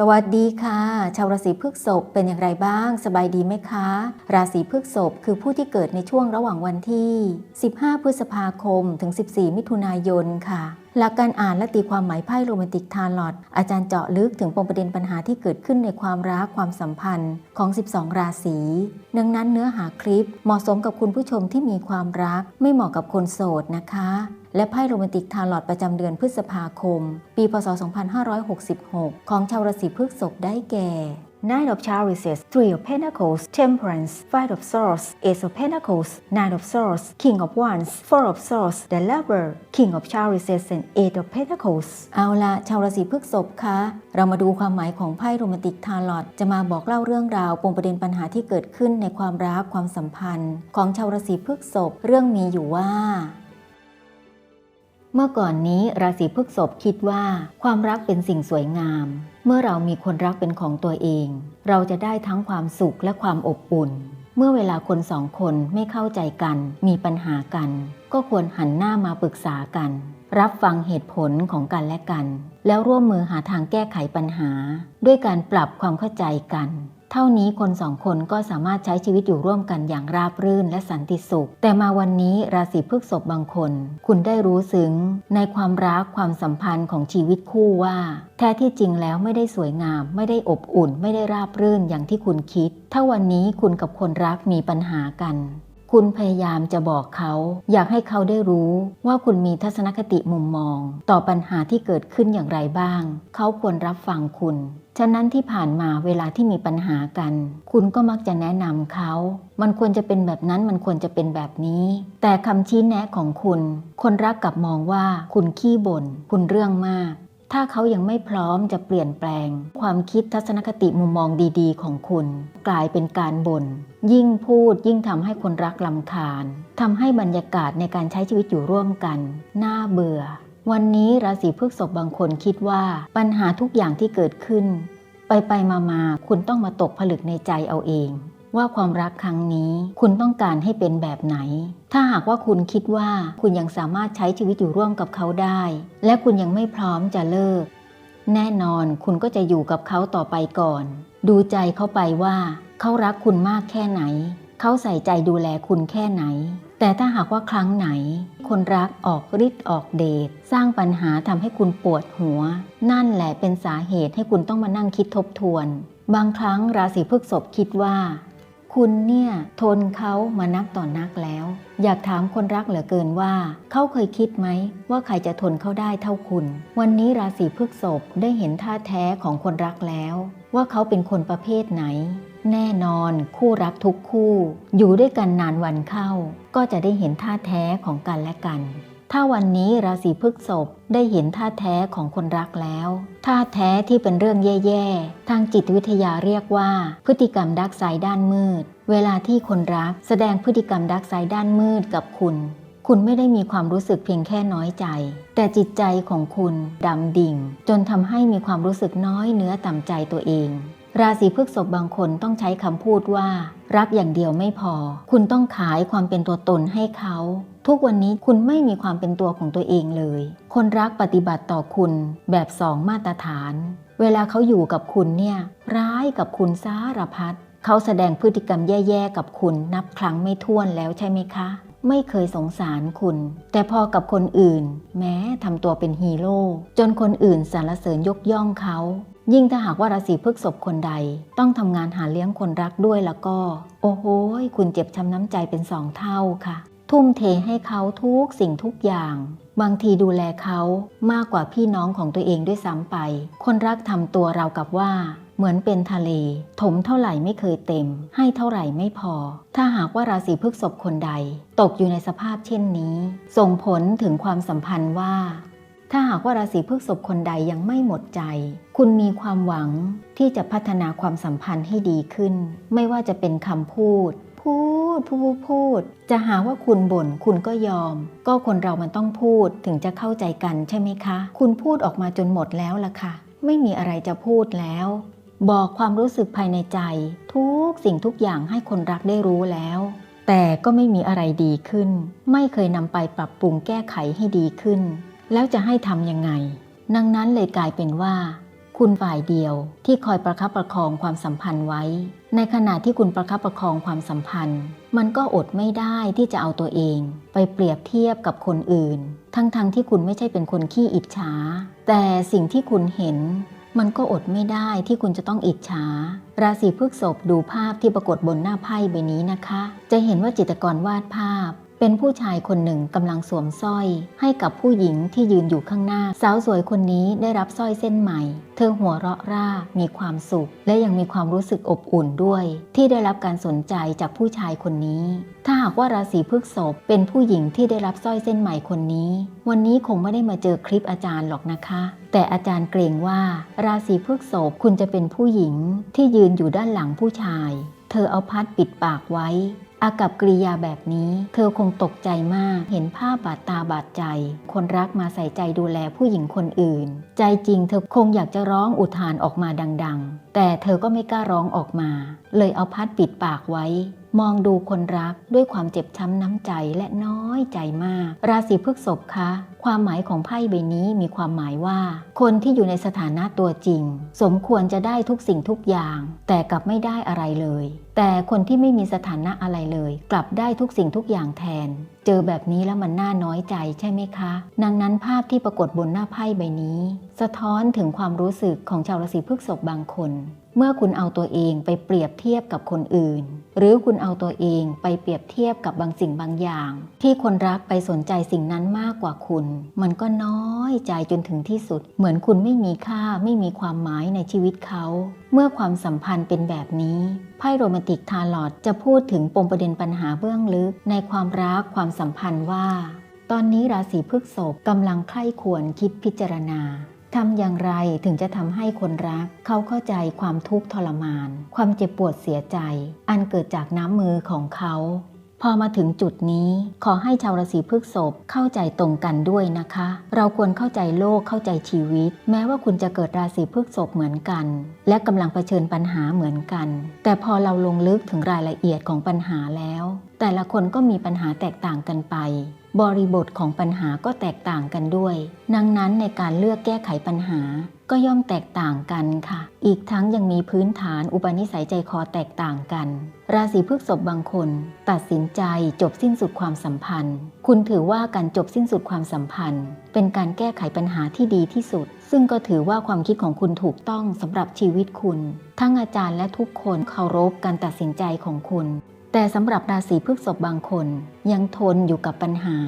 สวัสดีค่ะ ชาวราศีพฤษภเป็นอย่างไรบ้าง สบายดีไหมคะ ราศีพฤษภคือผู้ที่เกิดในช่วงระหว่างวันที่ 15 พฤษภาคม ถึง 14 มิถุนายนค่ะ หลักการอ่านและตีความหมายไพ่โรแมนติกทาร์ลอตอาจารย์เจาะลึกถึงปมประเด็นปัญหาที่เกิดขึ้นในความรักความสัมพันธ์ของ 12 ราศี ดังนั้นเนื้อหาคลิปเหมาะสมกับคุณผู้ชมที่มีความรัก ไม่เหมาะกับคนโสดนะคะ และไพ่โรแมนติกทาร์ลอตประจำเดือนพฤษภาคม ปี พศ 2566 ของชาวราศีพฤษภได้แก่ Nine of Chalices Three of Pentacles Temperance Five of Swords Ace of Pentacles Nine of Swords King of Wands Four of Swords The Lover King of Chalices and Eight of Pentacles เอาละชาวราศีพฤษภคะ เรามาดูความหมายของไพ่โรแมนติกทาร์ลอตจะมาบอกเล่าเรื่องราวปมประเด็นปัญหาที่เกิดขึ้นในความรักความสัมพันธ์ ของชาวราศีพฤษภเรื่องมีอยู่ว่า เมื่อก่อนนี้ราศีพฤษภคิดว่าความรักเป็นสิ่งสวยงาม เมื่อเรามีคนรักเป็นของตัวเอง เราจะได้ทั้งความสุขและความอบอุ่น เมื่อเวลาคนสองคนไม่เข้าใจกัน มีปัญหากัน ก็ควรหันหน้ามาปรึกษากัน รับฟังเหตุผลของกันและกัน แล้วร่วมมือหาทางแก้ไขปัญหา ด้วยการปรับความเข้าใจกัน เท่านี้คนสองคนก็สามารถใช้ชีวิตอยู่ร่วมกันอย่างราบรื่นและสันติสุข แต่มาวันนี้ราศีพฤษภบางคน คุณได้รู้ซึ้งในความรักความสัมพันธ์ของชีวิตคู่ว่า แท้ที่จริงแล้วไม่ได้สวยงาม ไม่ได้อบอุ่น ไม่ได้ราบรื่นอย่างที่คุณคิด ถ้าวันนี้คุณกับคนรักมีปัญหากันคุณพยายามจะบอกเขา อยากให้เขาได้รู้ว่าคุณมีทัศนคติมุมมอง ต่อปัญหาที่เกิดขึ้นอย่างไรบ้าง เขาควรรับฟังคุณ ฉะนั้นที่ผ่านมาเวลาที่มีปัญหากัน คุณก็มักจะแนะนำเขา มันควรจะเป็นแบบนั้นมันควรจะเป็นแบบนี้ แต่คำชี้แนะของคุณ คนรักกลับมองว่าคุณขี้บน่นคุณเรื่องมาก ถ้าเขายังไม่พร้อมจะเปลี่ยนแปลง ความคิดทัศนคติมุมมองดีๆ ของคุณ กลายเป็นการบน่นยิ่งพูดยิ่งทำให้คนรักลำคาญทำให้บรรยากาศในการใช้ชีวิตอยู่ร่วมกัน น่าเบื่อ วันนี้ราศีพฤษภบางคนคิดว่าปัญหาทุกอย่างที่เกิดขึ้น ไปไปมามาคุณต้องมาตกผลึกในใจเอาเอง ว่าความรักครั้งนี้คุณต้องการให้เป็นแบบไหน ถ้าหากว่าคุณคิดว่าคุณยังสามารถใช้ชีวิตอยู่ร่วมกับเขาได้ และคุณยังไม่พร้อมจะเลิก แน่นอนคุณก็จะอยู่กับเขาต่อไปก่อน ดูใจเขาไปว่า เขารักคุณมากแค่ไหน เขาใส่ใจดูแลคุณแค่ไหน แต่ถ้าหากว่าครั้งไหน คนรักออกฤทธิ์ออกเดชสร้างปัญหาทำให้คุณปวดหัว นั่นแหละเป็นสาเหตุให้คุณต้องมานั่งคิดทบทวน บางครั้งราศีพฤษภคิดว่า คุณเนี่ยทนเขามานักต่อนนักแล้ว อยากถามคนรักเหลือเกินว่า เขาเคยคิดไหม ว่าใครจะทนเขาได้เท่าคุณ วันนี้ราศีพฤษภได้เห็นท่าแท้ของคนรักแล้ว ว่าเขาเป็นคนประเภทไหนแน่นอนคู่รักทุกคู่ อยู่ด้วยกันนานวันเข้า ก็จะได้เห็นท่าแท้ของกันและกัน ถ้าวันนี้ราศีพฤษภได้เห็นท่าแท้ของคนรักแล้ว ท่าแท้ที่เป็นเรื่องแย่ๆ ทางจิตวิทยาเรียกว่า พฤติกรรมดักไซด์ด้านมืด เวลาที่คนรักแสดงพฤติกรรมดักไซด้านมืดกับคุณ คุณไม่ได้มีความรู้สึกเพียงแค่น้อยใจ แต่จิตใจของคุณดำดิ่ง จนทำให้มีความรู้สึกน้อยเนื้อต่ำใจตัวเอง ราศีพฤษภบางคนต้องใช้คำพูดว่า รักอย่างเดียวไม่พอ คุณต้องขายความเป็นตัวตนให้เขา ทุกวันนี้คุณไม่มีความเป็นตัวของตัวเองเลย คนรักปฏิบัติต่อคุณแบบสองมาตรฐาน เวลาเขาอยู่กับคุณเนี่ยร้ายกับคุณสารพัดเขาแสดงพฤติกรรมแย่ๆกับคุณนับครั้งไม่ถ้วนแล้วใช่ไหมคะไม่เคยสงสารคุณ แต่พอกับคนอื่น แม้ทำตัวเป็นฮีโร่จนคนอื่นสรรเสริญยกย่องเขา ยิ่งถ้าหากว่าราศีพฤกษภคนใดต้องทำงานหาเลี้ยงคนรักด้วยแล้วก็ โอ้โหคุณเจ็บช้ำน้ำใจเป็นสองเท่าค่ะ ทุ่มเทให้เขาทุกสิ่งทุกอย่าง บางทีดูแลเขามากกว่าพี่น้องของตัวเองด้วยซ้ำไป คนรักทำตัวเรากับว่า เหมือนเป็นทะเล ถมเท่าไหร่ไม่เคยเต็ม ให้เท่าไหร่ไม่พอ ถ้าหากว่าราศีพฤกษภคนใด ตกอยู่ในสภาพเช่นนี้ ส่งผลถึงความสัมพันธ์ว่า ถ้าหากว่าราศีพฤษภคนใดยังไม่หมดใจ คุณมีความหวังที่จะพัฒนาความสัมพันธ์ให้ดีขึ้น ไม่ว่าจะเป็นคำพูด พูดพูดพูด จะหาว่าคุณบ่นคุณก็ยอม ก็คนเรามันต้องพูดถึงจะเข้าใจกันใช่ไหมคะ คุณพูดออกมาจนหมดแล้วล่ะค่ะ ไม่มีอะไรจะพูดแล้ว บอกความรู้สึกภายในใจ ทุกสิ่งทุกอย่างให้คนรักได้รู้แล้วแต่ก็ไม่มีอะไรดีขึ้น ไม่เคยนำไปปรับปรุงแก้ไขให้ดีขึ้น แล้วจะให้ทำยังไง ดังนั้นเลยกลายเป็นว่า คุณฝ่ายเดียวที่คอยประคับประคองความสัมพันธ์ไว้ ในขณะที่คุณประคับประคองความสัมพันธ์ มันก็อดไม่ได้ที่จะเอาตัวเอง ไปเปรียบเทียบกับคนอื่น ทั้งๆทที่คุณไม่ใช่เป็นคนขี้อิจฉา แต่สิ่งที่คุณเห็นมันก็อดไม่ได้ที่คุณจะต้องอิจฉา ราศีพฤษภดูภาพที่ปรากฏบนหน้าไพ่ใบนี้นะคะ จะเห็นว่าจิตกรวาดภาพ เป็นผู้ชายคนหนึ่งกำลังสวมสร้อย ให้กับผู้หญิงที่ยืนอยู่ข้างหน้า สาวสวยคนนี้ได้รับสร้อยเส้นใหม่ เธอหัวเราะร่ามีความสุข และยังมีความรู้สึกอบอุ่นด้วย ที่ได้รับการสนใจจากผู้ชายคนนี้ ถ้าหากว่าราศีพฤษภเป็นผู้หญิงที่ได้รับสร้อยเส้นใหม่คนนี้ วันนี้คงไม่ได้มาเจอคลิปอาจารย์หรอกนะคะ แต่อาจารย์เกรงว่า ราศีพฤษภคุณจะเป็นผู้หญิงที่ยืนอยู่ด้านหลังผู้ชาย เธอเอาพัดปิดปากไว้ อากับกริยาแบบนี้เธอคงตกใจมาก เห็นภาพบาดตาบาดใจ คนรักมาใส่ใจดูแลผู้หญิงคนอื่น ใจจริงเธอคงอยากจะร้องอุทานออกมาดัง ๆ แต่เธอก็ไม่กล้าร้องออกมา เลยเอาพัดปิดปากไว้ มองดูคนรักด้วยความเจ็บช้ำน้ำใจและน้อยใจมาก ราศีพฤษภคะความหมายของไพ่ใบนี้มีความหมายว่า คนที่อยู่ในสถานะตัวจริง สมควรจะได้ทุกสิ่งทุกอย่าง แต่กลับไม่ได้อะไรเลย แต่คนที่ไม่มีสถานะอะไรเลย กลับได้ทุกสิ่งทุกอย่างแทน เจอแบบนี้แล้วมันน่าน้อยใจใช่ไหมคะ ดังนั้นภาพที่ปรากฏบนหน้าไพ่ใบนี้ สะท้อนถึงความรู้สึกของชาวราศีพฤษภบางคน เมื่อคุณเอาตัวเองไปเปรียบเทียบกับคนอื่น หรือคุณเอาตัวเองไปเปรียบเทียบกับบางสิ่งบางอย่าง ที่คนรักไปสนใจสิ่งนั้นมากกว่าคุณ มันก็น้อยใจจนถึงที่สุด เหมือนคุณไม่มีค่าไม่มีความหมายในชีวิตเขา เมื่อความสัมพันธ์เป็นแบบนี้ไพ่โรแมนติกทาร์ลอตจะพูดถึงปมประเด็นปัญหาเบื้องลึก ในความรักความสัมพันธ์ว่า ตอนนี้ราศีพฤษภกำลังใคร่ควรคิดพิจารณา ทำอย่างไรถึงจะทำให้คนรัก เขาเข้าใจความทุกข์ทรมาน ความเจ็บปวดเสียใจ อันเกิดจากน้ำมือของเขา พอมาถึงจุดนี้ขอให้ชาวราศีพฤษภเข้าใจตรงกันด้วยนะคะ เราควรเข้าใจโลกเข้าใจชีวิต แม้ว่าคุณจะเกิดราศีพฤษภเหมือนกัน และกำลังเผชิญปัญหาเหมือนกัน แต่พอเราลงลึกถึงรายละเอียดของปัญหาแล้ว แต่ละคนก็มีปัญหาแตกต่างกันไป บริบทของปัญหาก็แตกต่างกันด้วย ดังนั้นในการเลือกแก้ไขปัญหาก็ย่อมแตกต่างกันค่ะ อีกทั้งยังมีพื้นฐานอุปนิสัยใจคอแตกต่างกัน ราศีพฤษภบางคน ตัดสินใจจบสิ้นสุดความสัมพันธ์ คุณถือว่าการจบสิ้นสุดความสัมพันธ์ เป็นการแก้ไขปัญหาที่ดีที่สุด ซึ่งก็ถือว่าความคิดของคุณถูกต้องสำหรับชีวิตคุณ ทั้งอาจารย์และทุกคนเคารพการตัดสินใจของคุณ แต่สำหรับราศีพฤษภบางคน ยังทนอยู่กับปัญหา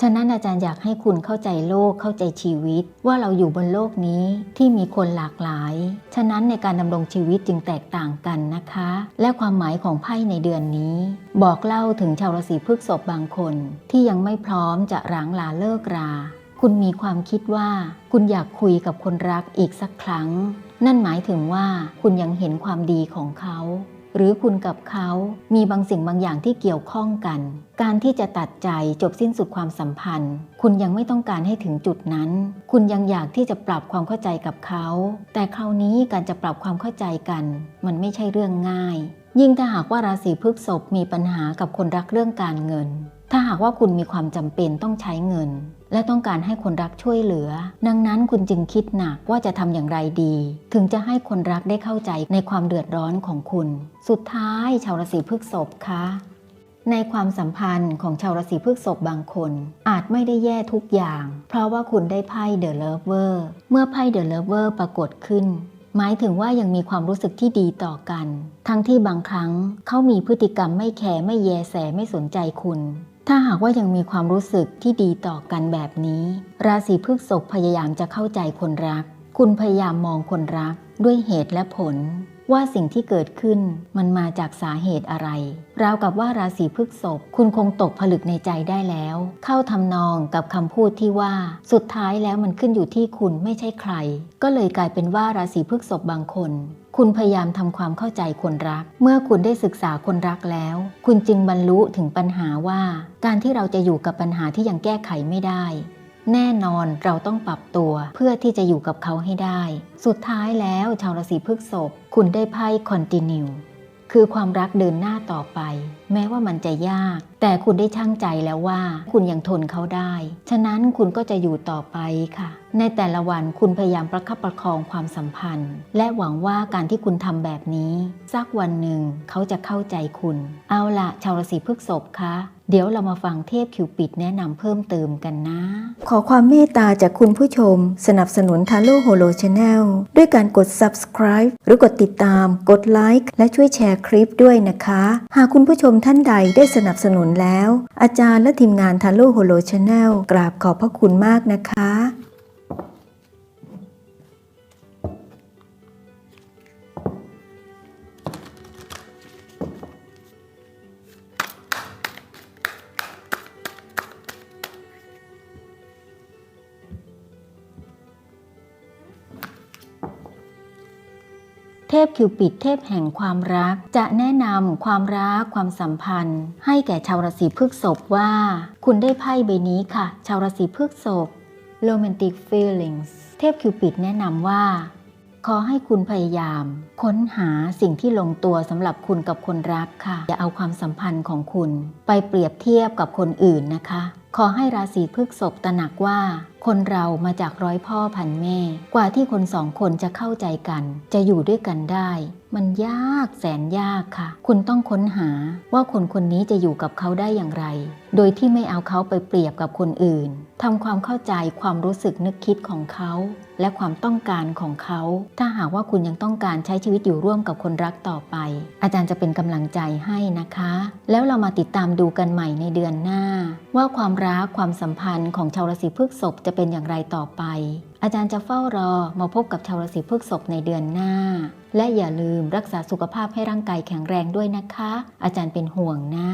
ฉะนั้นอาจารย์อยากให้คุณเข้าใจโลกเข้าใจชีวิต ว่าเราอยู่บนโลกนี้ที่มีคนหลากหลาย ฉะนั้นในการดำรงชีวิตจึงแตกต่างกันนะคะ และความหมายของไพ่ในเดือนนี้ บอกเล่าถึงชาวราศีพฤษภบางคน ที่ยังไม่พร้อมจะร้างลาเลิกรา คุณมีความคิดว่า คุณอยากคุยกับคนรักอีกสักครั้ง นั่นหมายถึงว่าคุณยังเห็นความดีของเขา หรือคุณกับเขามีบางสิ่งบางอย่างที่เกี่ยวข้องกัน การที่จะตัดใจจบสิ้นสุดความสัมพันธ์ คุณยังไม่ต้องการให้ถึงจุดนั้น คุณยังอยากที่จะปรับความเข้าใจกับเขา แต่คราวนี้การจะปรับความเข้าใจกัน มันไม่ใช่เรื่องง่าย ยิ่งถ้าหากว่าราศีพฤษภมีปัญหากับคนรักเรื่องการเงิน ถ้าหากว่าคุณมีความจำเป็นต้องใช้เงิน และต้องการให้คนรักช่วยเหลือ ดังนั้นคุณจึงคิดหนักว่าจะทำอย่างไรดี ถึงจะให้คนรักได้เข้าใจในความเดือดร้อนของคุณ สุดท้ายชาวราศีพฤษภคะในความสัมพันธ์ของชาวราศีพฤษภบางคน อาจไม่ได้แย่ทุกอย่าง เพราะว่าคุณได้ไพ่เดอะเลเวอร์เมื่อไพ่เดอะเลเวอร์ปรากฏขึ้น หมายถึงว่ายังมีความรู้สึกที่ดีต่อกัน ทั้งที่บางครั้งเขามีพฤติกรรมไม่แคร์ไม่แยแสไม่สนใจคุณ ถ้าหากว่ายังมีความรู้สึกที่ดีต่อกันแบบนี้ ราศีพฤษภพยายามจะเข้าใจคนรัก คุณพยายามมองคนรักด้วยเหตุและผล ว่าสิ่งที่เกิดขึ้นมันมาจากสาเหตุอะไร ราวกับว่าราศีพฤษภคุณคงตกผลึกในใจได้แล้ว เข้าทำนองกับคำพูดที่ว่าสุดท้ายแล้วมันขึ้นอยู่ที่คุณไม่ใช่ใคร ก็เลยกลายเป็นว่าราศีพฤษภบางคน คุณพยายามทำความเข้าใจคนรัก เมื่อคุณได้ศึกษาคนรักแล้ว คุณจึงบรรลุถึงปัญหาว่า การที่เราจะอยู่กับปัญหาที่ยังแก้ไขไม่ได้ แน่นอนเราต้องปรับตัวเพื่อที่จะอยู่กับเขาให้ได้ สุดท้ายแล้วชาวราศีพฤษภคุณได้ไพ่คอนติเนีย คือความรักเดินหน้าต่อไป แม้ว่ามันจะยาก แต่คุณได้ช่างใจแล้วว่า คุณยังทนเขาได้ ฉะนั้นคุณก็จะอยู่ต่อไปค่ะ ในแต่ละวันคุณพยายามประคับประคองความสัมพันธ์ และหวังว่าการที่คุณทำแบบนี้ สักวันหนึ่งเขาจะเข้าใจคุณ เอาละชาวราศีพฤษภคะ เดี๋ยวเรามาฟังเทพคิวปิดแนะนำเพิ่มเติมกันนะ ขอความเมตตาจากคุณผู้ชม สนับสนุนทาโร่โฮโลชาแนลด้วยการกด subscribe หรือกดติดตาม กดไลค์และช่วยแชร์คลิปด้วยนะคะ หากคุณผู้ชมท่านใดได้สนับสนุนแล้ว อาจารย์และทีมงานทาโร่โฮโลชาแนลกราบขอบพระคุณมากนะคะ เทพคิวปิดเทพแห่งความรัก จะแนะนำความรักความสัมพันธ์ ให้แก่ชาวราศีพฤษภว่า คุณได้ไพ่ใบนี้ค่ะ ชาวราศีพฤษภ romantic feelings เทพคิวปิดแนะนำว่า ขอให้คุณพยายาม ค้นหาสิ่งที่ลงตัวสำหรับคุณกับคนรักค่ะ อย่าเอาความสัมพันธ์ของคุณ ไปเปรียบเทียบกับคนอื่นนะคะ ขอให้ราศีพฤกษภตระหนักว่า คนเรามาจากร้อยพ่อพันแม่ กว่าที่คนสองคนจะเข้าใจกัน จะอยู่ด้วยกันได้ มันยากแสนยากค่ะ คุณต้องค้นหาว่าคนคนนี้จะอยู่กับเขาได้อย่างไร โดยที่ไม่เอาเขาไปเปรียบกับคนอื่นทำความเข้าใจความรู้สึกนึกคิดของเขา และความต้องการของเขา ถ้าหากว่าคุณยังต้องการใช้ชีวิตอยู่ร่วมกับคนรักต่อไป อาจารย์จะเป็นกำลังใจให้นะคะ แล้วเรามาติดตามดูกันใหม่ในเดือนหน้า ว่าความรักความสัมพันธ์ของชาวราศีพฤษภจะเป็นอย่างไรต่อไป อาจารย์จะเฝ้ารอมาพบกับชาวราศีพฤษภในเดือนหน้า และอย่าลืมรักษาสุขภาพให้ร่างกายแข็งแรงด้วยนะคะ อาจารย์เป็นห่วงนะ